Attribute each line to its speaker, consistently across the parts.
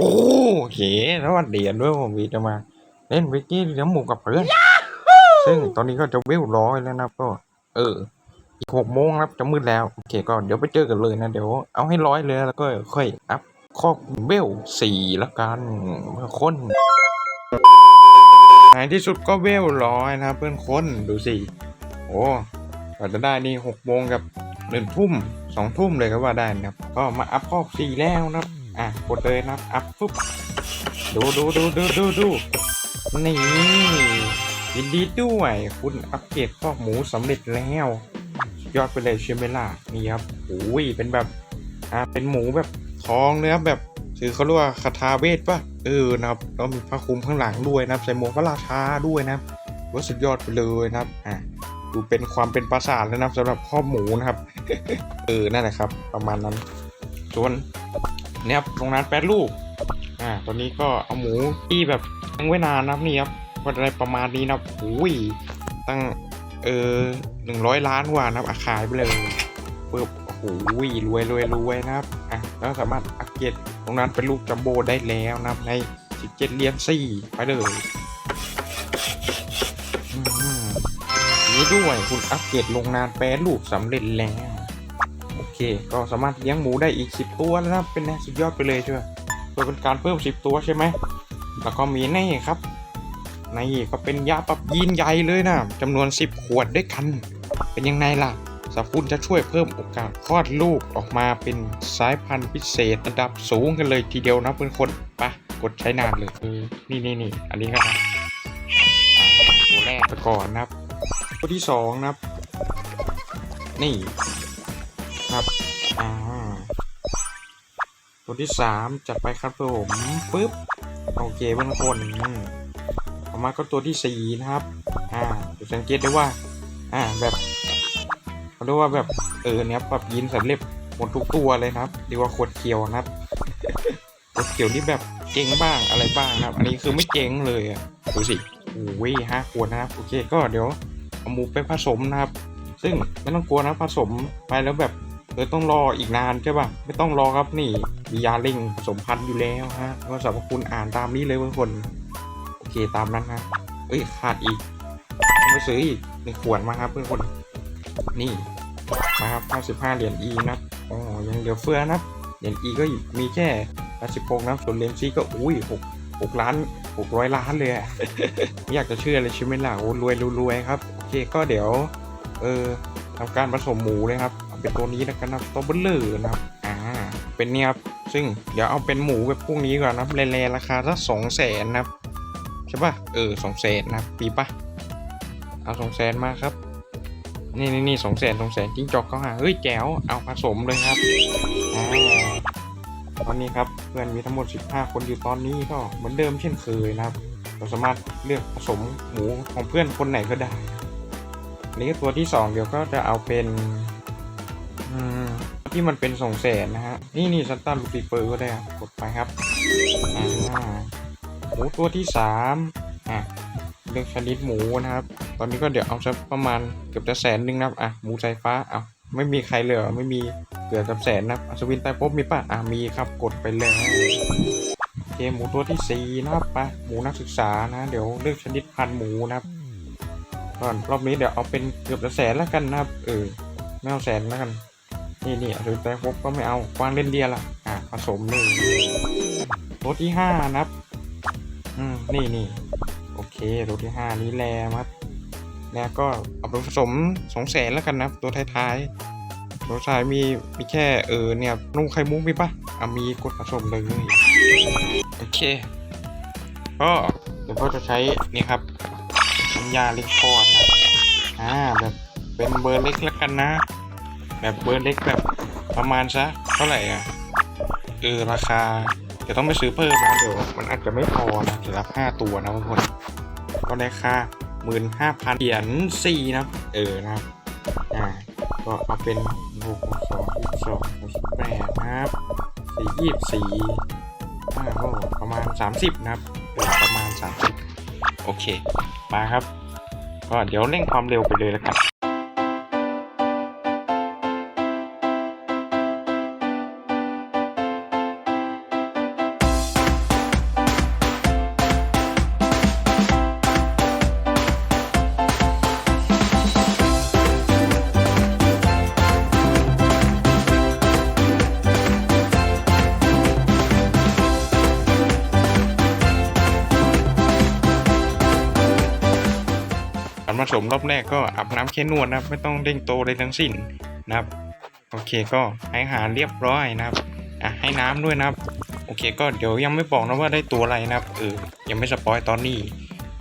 Speaker 1: โอ้โหแล้ววันเดียนด้วยผมวีจะมาเล่นวิกกี้เลี้ยงหมูกับเพื่อน ซึ่งตอนนี้ก็จะเวลร้อยแล้วนะครับก็ เออ อีกหกโมงนะครับจะมืดแล้ว โอเคก็เดี๋ยวไปเจอกันเลยนะเดี๋ยวเอาให้ร้อยเลยแล้วก็ค่อยอัพข้อเวลสี่ละกันเพื่อคนในที่สุดก็เวลร้อยนะครับเพื่อนคนดูสิ โอ้กว่าจะได้นี่หกโมงกับหนึ่งทุ่มสองทุ่มเลยก็ว่าได้นะครับ ก็มาอัพข้อสี่แล้วนะครับ อะกดเลยนะครับอัพปุ๊บดูดูดูดูดูดูนี่ยินดีด้วย คุณอัปเกรดข้อกหมูสำเร็จแล้ว ยอดไปเลยเชมเบล่านี่ครับโอ้ยเป็นแบบอ่าเป็นหมูแบบทองเนื้อแบบถือเขาเรียกว่าคาถาเวทปะเออนะครับแล้วมีผ้าคลุมข้างหลังด้วยนะครับใส่หมวกพระราชาด้วยนะครับว่าสุดยอดไปเลยนะครับอะดูเป็นความเป็นปราสาทแล้วนะครับสำหรับข้อหมูนะครับ เออนั่นแหละครับ ประมาณนั้นส่วน นี่ยครับโรงงานแปดลูก อ่า ตอนนี้ก็เอาหมูที่แบบตั้งไว้นานนะครับนี่ครับก็ได้ประมาณนี้นะโอ้ยตั้งเออหนึ่งร้อยล้านกว่านะครับอาขายไปเลยปึ๊บโอ้โหรวยรวยรวยนะครับอะแล้วสามารถอัปเกรดโรงงานเป็นลูกจัมโบ้ได้แล้วนะครับใน17เหรียญสี่ไปเลยอืมนี้ด้วยคุณอัปเกรดโรงงานแปรรูปสำเร็จแล้ว ก็สามารถเลี้ยงหมูได้อีก 10 ตัวแล้วนะครับเป็นแน่สุดยอดไปเลยใช่ไหมเพื่อเป็นการเพิ่ม 10 ตัวใช่ไหมแล้วก็มีนี่ครับนี่ก็เป็นยาปรับยีนใหญ่เลยนะจำนวน 10 ขวดด้วยกัน เป็นยังไงล่ะสรรพคุณจะช่วยเพิ่มโอกาสคลอดลูกออกมาเป็นสายพันธุ์พิเศษระดับสูงกันเลยทีเดียวนะเพื่อนคนปะกดใช้นานเลยนี่นี่นี่อันนี้ก็นะอ่าตัวแรกไปก่อนนะครับตัวที่สองนะครับ นี่ ครับ อ่า ตัวที่สามจัดไปครับผมปึ๊บ โอเคเพื่อนคนต่อมาก็ตัวที่สี่นะครับ อ่าจะสังเกตได้ว่า อ่า แบบเขาเรียกว่าแบบ เออเนี้ยปรับยีนสำเร็จหมดทุกตัวเลยครับเรียกว่าโคตรเขียวนะครับโคตรเขียวนี่แบบเจ๊งบ้างอะไรบ้างนะครับ อันนี้คือไม่เจ๊งเลยอะดูสิโอ้ยห้าขวดนะครับ โอเค ก็เดี๋ยวเอาหมูไปผสมนะครับ ซึ่งไม่ต้องกลัวนะผสมไปแล้วแบบ เออต้องรออีกนานใช่ป่ะ ไม่ต้องรอครับนี่มียาเร่งสมพันธ์อยู่แล้วฮะก็สรรพคุณอ่านตามนี้เลยเพื่อนคน โอเคตามนั้นนะเอ้ยขาดอีกไปซื้ออีกหนึ่งขวดมาครับเพื่อนคน นี่มาครับ55เหรียญ E นะอ๋อยังเหลือเฟือนะเหรียญ E ก็มีแค่86นะส่วนเหรียญ C ก็อุ้ย6 6ล้าน 600 ล้านเลยอะไม่อยากจะเชื่อเลยใช่ไหมล่ะโอ้รวยรวยครับ โอเคก็เดี๋ยว เออทำการผสมหมูเลยครับ เป็นตัวนี้แล้วกันนะตัวเบลเลอร์นะครับอ่าเป็นเนี่ยครับซึ่งเดี๋ยวเอาเป็นหมูแบบพวกนี้ก่อนนะแร่ๆราคาสักสองแสนนะครับใช่ป่ะเออสองแสนนะปีป่ะเอาสองแสนมาครับนี่นี่นี่สองแสนสองแสนจิ้งจอกเขาหาเฮ้ยแจ๋วเอาผสมเลยครับอ่าตอนนี้ครับเพื่อนมีทั้งหมด 15 คนอยู่ตอนนี้ก็เหมือนเดิมเช่นเคยนะครับ เราสามารถเลือกผสมหมูของเพื่อนคนไหนก็ได้อันนี้ก็ตัวที่สองเดี๋ยวก็จะเอาเป็น ที่มันเป็นสองแสนนะฮะ นี่นี่ซันต้าลูปิเปอร์ก็ได้ครับกดไปครับอ่าหมูตัวที่สามอะเลือกชนิดหมูนะครับ ตอนนี้ก็เดี๋ยวเอาสักประมาณเกือบจะแสนนึงนะครับอะหมูสายฟ้าเอาไม่มีใครเลยเหรอไม่มีเกือบจะแสนนะครับอัศวินใต้ภพมีป่ะอะมีครับกดไปเลยโอเคหมูตัวที่สี่นะครับไปหมูนักศึกษานะ เดี๋ยวเลือกชนิดพันหมูนะครับก่อนรอบนี้เดี๋ยวเอาเป็นเกือบจะแสนแล้วกันนะครับเออไม่เอาแสนแล้วกัน นี่นี่อัศวินใต้ภพก็ไม่เอากวางเล่นเดียล่ะ อะผสมเลยตัวที่ห้านะครับ อืม นี่นี่โอเคตัวที่ห้านี้แลมัดแล้วก็เอาไปผสมสองแสนแล้วกันนะตัวท้ายๆตัวท้ายมีมีแค่เออเนี่ยนุ่งไข่มุกมีปะอะมีกดผสมเลย โอเค ก็เดี๋ยวก็จะใช้นี่ครับน้ำยาเล็กทอดนะอ่าแบบเป็นเบอร์เล็กแล้วกันนะ แบบเบอร์เล็กแบบประมาณซะเท่าไหร่อะเออราคาเดี๋ยวต้องไปซื้อเพิ่มนะเดี๋ยวมันอาจจะไม่พอนะสำหรับห้าตัวนะทุกคนก็ได้ค่าหมื่นห้าพันเหรียญสี่นะเออนะครับอ่าก็เอาเป็นหกสองสองสิบแปดนะครับสี่ยี่สี่อ่าก็ประมาณสามสิบนะครับประมาณสามสิบโอเค มาครับ ก็เดี๋ยวเร่งความเร็วไปเลยแล้วกัน ผสมรอบแรกก็อาบน้ำแค่นวดนะครับ ไม่ต้องเด้งโตเลยทั้งสิ้นนะครับ โอเคก็ให้อาหารเรียบร้อยนะครับอะให้น้ำด้วยนะครับ โอเคก็เดี๋ยวยังไม่บอกนะว่าได้ตัวอะไรนะครับเออยังไม่สปอยตอนนี้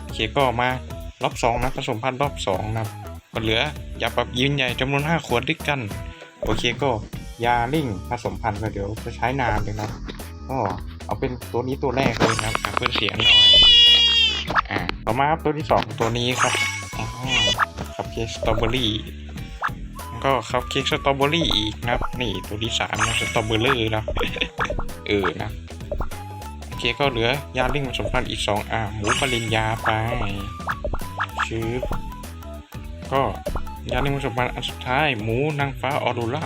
Speaker 1: โอเคก็มารอบสองนะผสมพันธุ์รอบสองนะครับก็เหลือยาปรับยีนใหญ่จำนวน 5 ขวดด้วยกัน โอเคก็ยาลิ่งผสมพันธุ์ก็เดี๋ยวจะใช้นานเลยนะก็เอาเป็นตัวนี้ตัวแรกเลยนะครับเพื่อเสียงหน่อยอ่าต่อมาครับตัวที่สองตัวนี้ครับ เค้กสตรอเบอรี่ก็คัพเค้กสตรอเบอรี่อีกนะครับ นี่ตัวที่สามนะสตรอเบอรี่นะเออนะโอเคก็เหลือยาลิ่งผสมพันธุ์อีกสองอะหมูปริญญาไปชืบก็ยาลิ่งผสมพันธุ์อันสุดท้ายหมูนางฟ้าออโรรา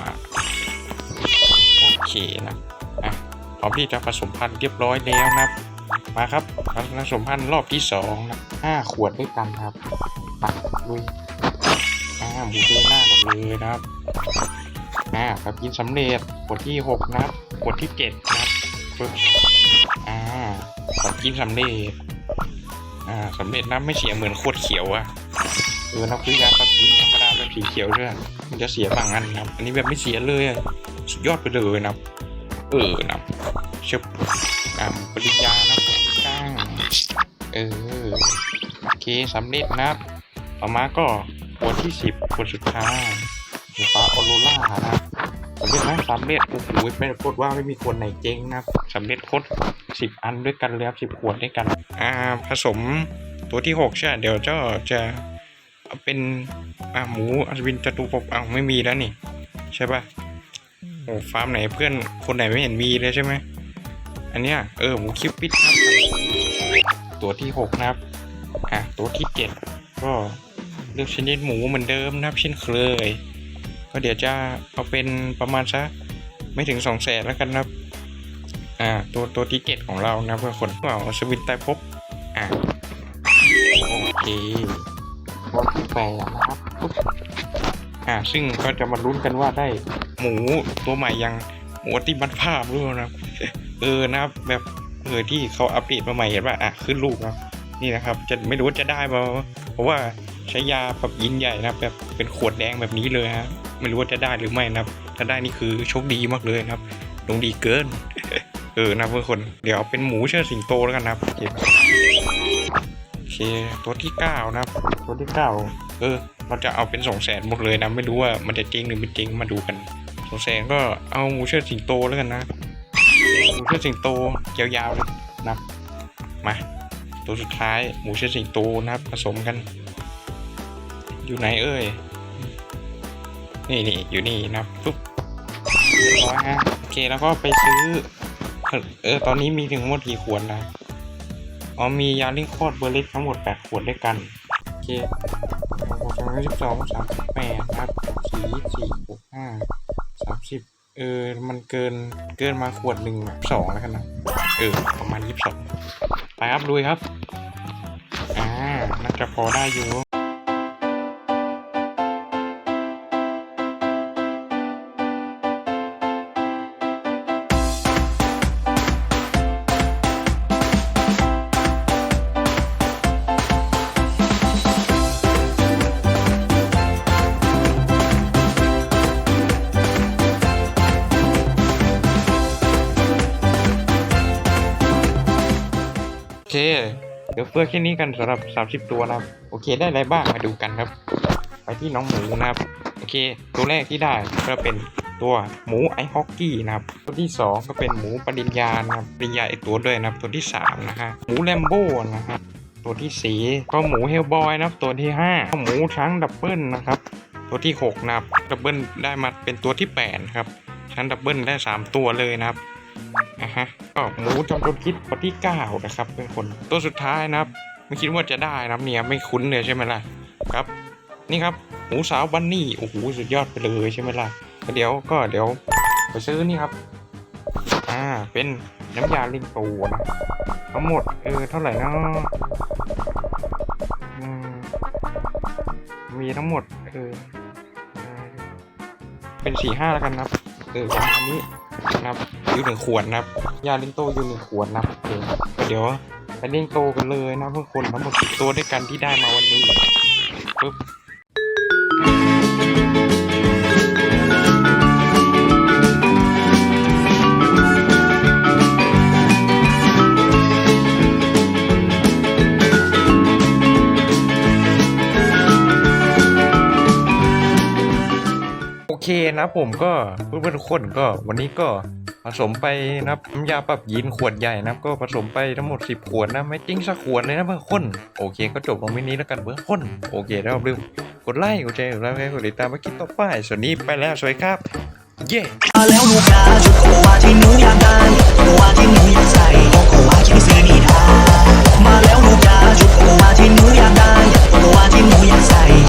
Speaker 1: โอเคนะอะพร้อมที่จะผสมพันธุ์เรียบร้อยแล้วนะมาครับผสมพันธุ์รอบที่สองนะห้าขวดด้วยกันครับมาลุย หมูเดน่าก่อนเลยนะครับอ่าครับกินสำเร็จขวดที่หกนะครับขวดที่เจ็ดนะครับปึ๊บอ่าครับกินสำเร็จอ่าสำเร็จนะไม่เสียเหมือนขวดเขียวอะเออนะคือยาครับกินธรรมดาแบบสีเขียวใช่ไหมมันจะเสียบางอันนะครับ อันนี้แบบไม่เสียเลยสุดยอดไปเลยนะครับ เออนะชึบอ่าปริญญานะก้างเออโอเคสำเร็จนะครับต่อมาก็ วดที่สิบขวดสุดท้ายหมูปลาออโรล่านะครับสำเร็จไหมสำเร็จโอ้โหไม่ปรากฏว่าไม่มีคนไหนเจ๊งนะครับสำเร็จครสิบอันด้วยกันเลยครับสิบขวดด้วยกัน อ่าผสมตัวที่หกใช่เดี๋ยวเจ้าจะเป็นอ่าหมูอัศวินจตุภพอ้าวไม่มีแล้วนี่ ใช่ปะโอ้ฟาร์มไหนเพื่อนคนไหนไม่เห็นมีเลยใช่ไหมอันเนี้ยเออหมูคิวปิดครับ ตัวที่หกนะครับอะตัวที่เจ็ดก็ เลือกชนิดหมูเหมือนเดิมนะครับเช่นเคย ก็เดี๋ยวจะเอาเป็นประมาณสักไม่ถึงสองแสนแล้วกันนะครับ อ่า ตัวตัวทีเจ็ดของเรานะเพื่อคนเปล่าสวิตไตรภพอะโอเคตัวที่แปดนะครับอ่า ซึ่งก็จะมาลุ้นกันว่าได้หมูตัวใหม่ยังหมูติบัตภาพหรือเปล่านะครับ เออนะครับแบบเออที่เขาอัปเดตมาใหม่เห็นป่ะอะขึ้นรูปนะนี่นะครับ จะไม่รู้จะได้ป่าเพราะว่า ใช้ยาปรับยินใหญ่นะครับแบบเป็นขวดแดงแบบนี้เลยฮะไม่รู้ว่าจะได้หรือไม่นะครับ ถ้าได้นี่คือโชคดีมากเลยนะครับดวงดีเกิน เออนะเพื่อนคน เดี๋ยวเอาเป็นหมูเชื่อสิงโตแล้วกันนะครับโอเคตัวที่เก้านะครับ ตัวที่เก้าเออ เราจะเอาเป็นสองแสนหมดเลยนะ ไม่รู้ว่ามันจะจริงหรือไม่จริงมาดูกันสองแสนก็เอาหมูเชื่อสิงโตแล้วกันนะ หมูเชิดสิงโตยาวๆเลยนะมาตัวสุดท้ายหมูเชิดสิงโตนะครับผสมกัน อยู่ไหนเอ่ย นี่นี่อยู่นี่นะปุ๊บร้อยฮะโอเคแล้วก็ไปซื้อ เออตอนนี้มีถึงหมดกี่ขวดนะอ๋อมียาลิงคอดเบอร์ล็กทั้งหมดแปดขวดด้วยกันโอเคสองสิบสองสามสิบแปดครับสี่สี่หกห้าสามสิบเออ มันเกินเกินมาขวดหนึ่งสองแล้วกันนะเออประมาณยี่สิบสองไปครับลุยครับ อ่า น่าจะพอได้อยู่ เคเดี๋ยวเพื่อแค่นี้กันสำหรับ 30 ตัวนะครับโอเคได้อะไรบ้างมาดูกันครับ ไปที่น้องหมูนะครับโอเค ตัวแรกที่ได้ก็เป็นตัวหมูไอฮอกกี้นะครับตัวที่ 2 ก็เป็นหมูปริญญานะครับปริญญาอีกตัวด้วยนะครับตัวที่3นะฮะหมูแลมโบ้นะฮะตัวที่4ก็หมูเฮลบอยนะครับตัวที่5ก็หมูช้างดับเบิลนะครับตัวที่6นะครับดับเบิลได้มาเป็นตัวที่8ครับช้างดับเบิลได้ 3 ตัวเลยนะครับ อะฮะก็หมูจำนวนคิดตัวที่เก้านะครับเป็นคนตัวสุดท้ายนะครับ ไม่คิดว่าจะได้นะเนี่ยไม่คุ้นเลยใช่ไหมล่ะครับ นี่ครับหมูสาวบันนี่โอ้โหสุดยอดไปเลยใช่ไหมล่ะเดี๋ยวก็เดี๋ยวไปซื้อนี่ครับอ่าเป็นน้ำยาลิงตูนะทั้งหมดเออเท่าไหร่นะอืมมีทั้งหมดเออเออเป็นสี่ห้าแล้วกันนะครับเออประมาณนี้นะครับ อยู่หนึ่งขวดนะครับ ยาลิงโตอยู่หนึ่งขวดนะครับโอเคเดี๋ยวไปเล่นโตกันเลยนะเพื่อนคนทั้งหมดสิบตัวด้วยกันที่ได้มาวันนี้โอเคปึ๊บโอเคนะผมก็เพื่อนๆทุกคนก็วันนี้ก็ ผสมไปนะครับน้ำยาปรับยีนขวดใหญ่นะครับก็ผสมไปทั้งหมด 10 ขวดนะไม่จิ้งสักขวดเลยนะเพื่อนคนโอเค ก็จบตรงนี้แล้วกันเพื่อนคนโอเคแล้วลืมกดไลค์กดแชร์กดไลค์กดติดตามไปคิดต่อไปส่วนนี้ไปแล้วสวัสดีครับ เย้
Speaker 2: มาแล้วลูกค้าชุดโอาที่หนูอยากได้โอาที่หนูอยากใส่ของโอาที่ซื้อนี่ทามาแล้วลูกค้าชุดโอาที่หนูอยากได้โอาที่หนูอยากใส่